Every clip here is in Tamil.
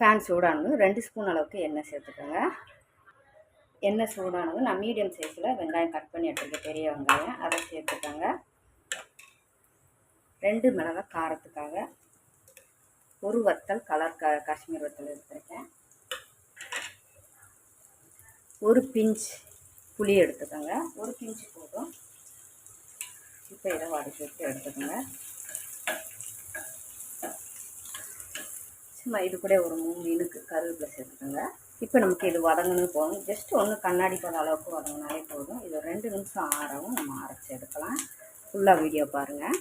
ஃபேன் சூடானது. ரெண்டு ஸ்பூன் அளவுக்கு எண்ணெய் சேர்த்துக்கோங்க. எண்ணெய் சூடானது. நான் மீடியம் சைஸில் வெங்காயம் கட் பண்ணி எடுத்துருக்கேன். பெரிய வெங்காயம். அதை சேர்த்துக்கோங்க. ரெண்டு மிளகாய் காரத்துக்காக ஒரு வத்தல் கலர் க காஷ்மீர் வத்தல் எடுத்துருக்கேன். ஒரு பிஞ்ச் புளி எடுத்துக்கோங்க. ஒரு பிஞ்ச் போதும். இப்போ இதை வதக்கி எடுத்துக்கோங்க. நம்ம இது கூட ஒரு மூணு இனுக்கு கருவேப்பிலை சேர்த்துக்கோங்க. இப்போ நமக்கு இது வதங்கணும் போதும். ஜஸ்ட் ஒன்று கண்ணாடி போகிற அளவுக்கு வதங்கினாலே போதும். இது ரெண்டு நிமிஷம் ஆறவும் நம்ம அரைச்சி எடுக்கலாம். ஃபுல்லாக வீடியோ பாருங்கள்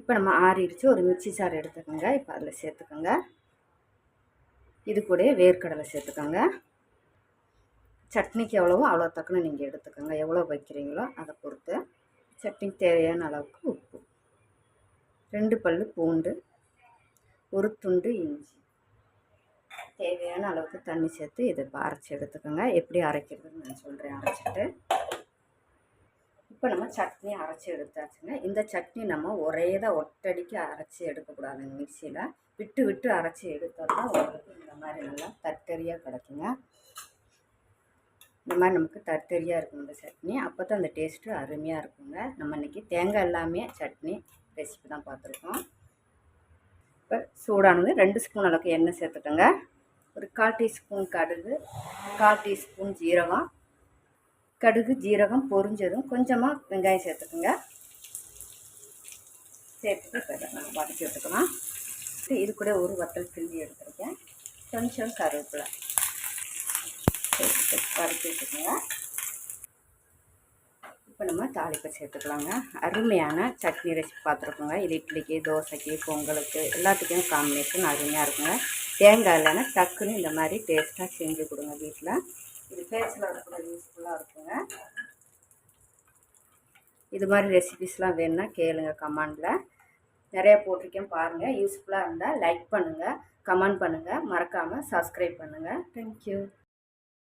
இப்போ நம்ம ஆறிடுச்சு. ஒரு மிக்சி சார் எடுத்துக்கோங்க. இப்போ அதில் சேர்த்துக்கோங்க. இது கூட வேர்க்கடலை சேர்த்துக்கோங்க. சட்னிக்கு எவ்வளவோ அவ்வளோ தக்கன நீங்கள் எடுத்துக்கோங்க. எவ்வளோ வைக்கிறீங்களோ அதை பொறுத்து. சட்னிக்கு தேவையான அளவுக்கு உப்பு. ரெண்டு பல் பூண்டு. ஒரு துண்டு இஞ்சி. தேவையான அளவுக்கு தண்ணி சேர்த்து இதை இப்போ அரைச்சி எடுத்துக்கோங்க. எப்படி அரைக்கிறதுன்னு நான் சொல்கிறேன் அரைச்சிட்டு இப்போ நம்ம சட்னி அரைச்சி எடுத்தாச்சுங்க. இந்த சட்னி நம்ம ஒரே தான் ஒட்டடிக்கு அரைச்சி எடுக்கக்கூடாதுங்க மிக்சியில். விட்டு விட்டு அரைச்சி எடுத்தால் தான் உங்களுக்கு இந்த மாதிரி நல்லா தர்த்தரியாக கிடைக்குங்க. இந்த மாதிரி நமக்கு தர்த்தரியாக இருக்கும் இந்த சட்னி. அப்போ தான் அந்த டேஸ்ட்டு அருமையாக இருக்குங்க. நம்ம இன்றைக்கி தேங்காய் எல்லாமே சட்னி ரெசிபி தான் பார்த்துருக்கோம். இப்போ சூடானது ரெண்டு ஸ்பூன் அளவுக்கு எண்ணெய் சேர்த்துக்கோங்க ஒரு கால் டீஸ்பூன் கடுகு கால் டீஸ்பூன் ஜீரகம். கடுகு ஜீரகம் பொரிஞ்சதும் கொஞ்சமாக வெங்காயம் சேர்த்துக்கோங்க. சேர்த்துட்டு இப்போ வதக்கி விட்டுக்கலாம். இது கூட ஒரு வத்தல் கிள்ளி எடுத்துருக்கேன். கொஞ்சம் கருவேப்பிலை. சேர்த்துட்டு வதக்கி விட்டுக்கோங்க இப்போ நம்ம தாளிப்பை சேர்த்துக்கலாங்க. அருமையான சட்னி ரெசிபி பார்த்துருக்கோங்க. இது இட்லிக்கு தோசைக்கு பொங்கலுக்கு எல்லாத்துக்கும் காம்பினேஷன் அருமையாக இருக்குங்க. தேங்காய் இல்லைன்னா டக்குன்னு இந்த மாதிரி டேஸ்ட்டாக செஞ்சு கொடுங்க வீட்டில் இது பேச்சில் கூட யூஸ்ஃபுல்லாக இருக்குங்க. இது மாதிரி ரெசிபிஸ்லாம் வேணும்னா கேளுங்க கமெண்டில் நிறையா போட்டிருக்கேன் பாருங்கள் யூஸ்ஃபுல்லாக இருந்தால் லைக் பண்ணுங்கள் கமெண்ட் பண்ணுங்கள் மறக்காமல் சப்ஸ்கிரைப் பண்ணுங்கள் தேங்க்யூ